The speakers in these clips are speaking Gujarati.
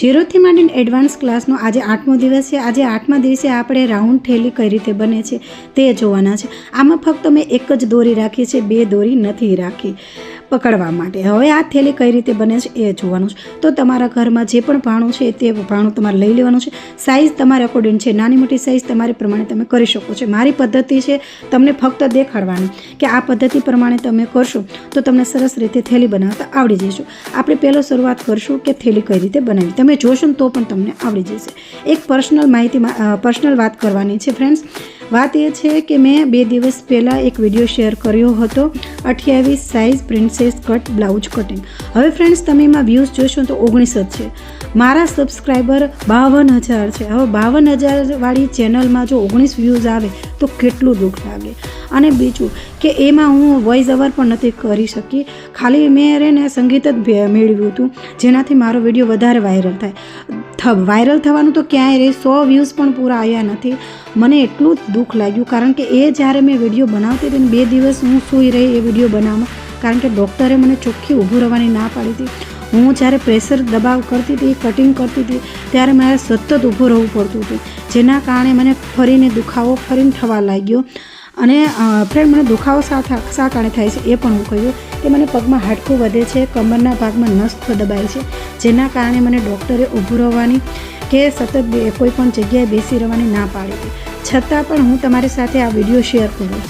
ઝીરોથી માંડીને એડવાન્સ ક્લાસનો આજે આઠમો દિવસ છે. આજે આઠમા દિવસે આપણે રાઉન્ડ થેલી કઈ રીતે બને છે તે જોવાના છે. આમાં ફક્ત મેં એક જ દોરી રાખી છે. બે દોરી નથી રાખી. પકડવા માટે. હવે આ થેલી કઈ રીતે બને છે એ જોવાનું છે. તો તમારા ઘરમાં જે પણ ભાણું છે તે ભાણું તમારે લઈ લેવાનું છે. સાઇઝ તમારે અકોર્ડિંગ છે. નાની મોટી સાઇઝ તમારે પ્રમાણે તમે કરી શકો છો. મારી પદ્ધતિ છે તમને ફક્ત દેખાડવાની કે આ પદ્ધતિ પ્રમાણે તમે કરશો તો તમને સરસ રીતે થેલી બનાવતા આવડી જશે. આપણે પહેલો શરૂઆત કરશું કે થેલી કઈ રીતે બનાવી તમે જોશો તો પણ તમને આવડી જશે. એક પર્સનલ માહિતી પર્સનલ વાત કરવાની છે ફ્રેન્ડ્સ વાત એ છે કે મેં બે દિવસ પહેલાં એક વીડિયો શેર કર્યો હતો, અઠ્યાવીસ size princess cut blouse cutting હવે ફ્રેન્ડ્સ તમે એમાં વ્યૂઝ જોશો તો ઓગણીસ જ છે. મારા સબસ્ક્રાઈબર બાવન હજાર છે. હવે બાવન હજારવાળી ચેનલમાં જો ઓગણીસ વ્યૂઝ આવે તો કેટલું દુઃખ લાગે? અને બીજું કે એમાં હું વોઇસ ઓવર પણ નથી કરી શકી. ખાલી મેં રે ને સંગીત જ મેળવ્યું હતું. જેનાથી મારો વીડિયો વધારે વાયરલ થાય. વાયરલ થવાનું તો ક્યાંય રહે સો વ્યૂઝ પણ પૂરા આવ્યા નથી. મને એટલું જ દુઃખ લાગ્યું, કારણ કે એ જ્યારે મેં વીડિયો બનાવતી હતી બે દિવસ હું સૂઈ રહી એ વીડિયો બનાવવામાં. કારણ કે ડૉક્ટરે મને ચોખ્ખી ઊભું રહેવાની ના પાડી હતી. હું જ્યારે પ્રેશર દબાવ કરતી હતી કટિંગ કરતી હતી, ત્યારે મારે સતત ઊભું રહેવું પડતું હતું. જેના કારણે મને ફરીને દુખાવો ફરીને થવા લાગ્યો. અને ફ્રેન્ડ મને દુખાવો શા શા કારણે થાય છે એ પણ હું કહ્યું કે મને પગમાં હાડકું વધે છે, કમરના ભાગમાં નસ દબાય છે, જેના કારણે મને ડૉક્ટરે ઊભું રહેવાની કે સતત કોઈ પણ જગ્યાએ બેસી રહેવાની ના પાડી હતી. છતાં પણ હું તમારી સાથે આ વીડિયો શેર કરું.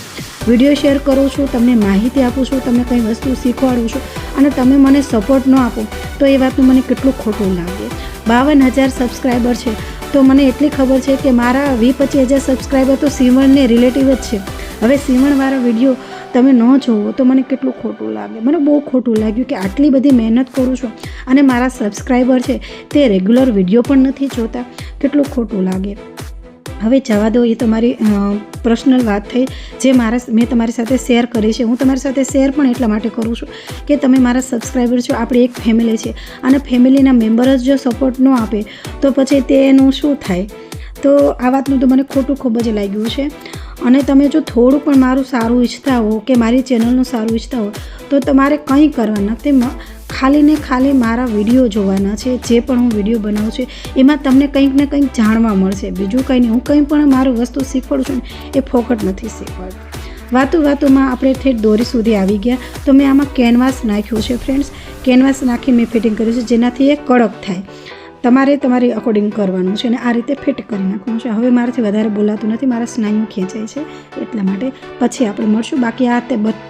વીડિયો શેર કરું છું, તમને માહિતી આપું છું તમને કંઈ વસ્તુ શીખવાડું છું અને તમે મને સપોર્ટ ન આપો, તો એ વાતનું મને કેટલું ખોટું લાગે. બાવન હજાર સબસ્ક્રાઈબર છે, તો મને એટલી ખબર છે કે મારા વી પચીસ હજાર સબસ્ક્રાઈબર તો સીવણને રિલેટિવ જ છે. હવે સીવણવાળા વીડિયો તમે ન જોવો તો મને કેટલું ખોટું લાગે. મને બહુ ખોટું લાગ્યું કે આટલી બધી મહેનત કરું છું અને મારા સબસ્ક્રાઈબર છે તે રેગ્યુલર વીડિયો પણ નથી જોતા. કેટલું ખોટું લાગે. હવે જવા દો, એ તમારી પર્સનલ વાત થઈ. જે મારા મેં તમારી સાથે શેર કરી છે, હું તમારી સાથે શેર પણ એટલા માટે કરું છું કે તમે મારા સબસ્ક્રાઈબર છો, આપણી એક ફેમિલી છે. અને ફેમિલીના મેમ્બર જ જો સપોર્ટ ન આપે, તો પછી તેનું શું થાય? તો આ વાતનું તો મને ખોટું ખૂબ જ લાગ્યું છે. અને તમે જો થોડું પણ મારું સારું ઈચ્છતા હો કે મારી ચેનલનું સારું ઈચ્છતા હો, તો તમારે કંઈ કરવા નથી. ખાલી ને ખાલી મારા વીડિયો જોવાના છે, જે પણ હું વીડિયો બનાવું છું, એમાં તમને કંઈક ને કંઈક જાણવા મળશે. બીજું કંઈ નહીં, હું કંઈ પણ મારું વસ્તુ શીખવાડું છું ને એ ફોકટ નથી શીખવાડતું. વાતો વાતોમાં આપણે ઠેઠ દોરી સુધી આવી ગયા. તો મેં આમાં કેનવાસ નાખ્યું છે ફ્રેન્ડ્સ કેનવાસ નાખી મેં ફિટિંગ કર્યું છે, જેનાથી એ કડક થાય. તમારે તમારી અકોર્ડિંગ કરવાનું છે અને આ રીતે ફિટ કરી નાખવાનું છે. હવે મારાથી વધારે બોલાતું નથી, મારા સ્નાયુ ખેંચાય છે, એટલા માટે પછી આપણે મળશું. બાકી આ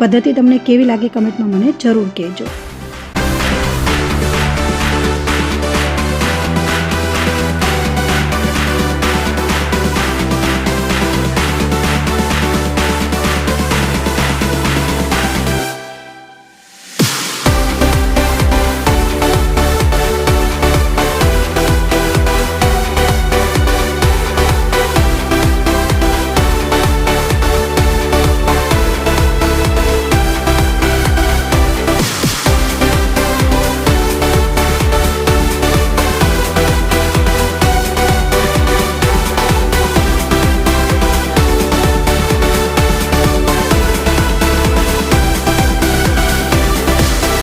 પદ્ધતિ તમને કેવી લાગી કમેન્ટમાં મને જરૂર કહેજો.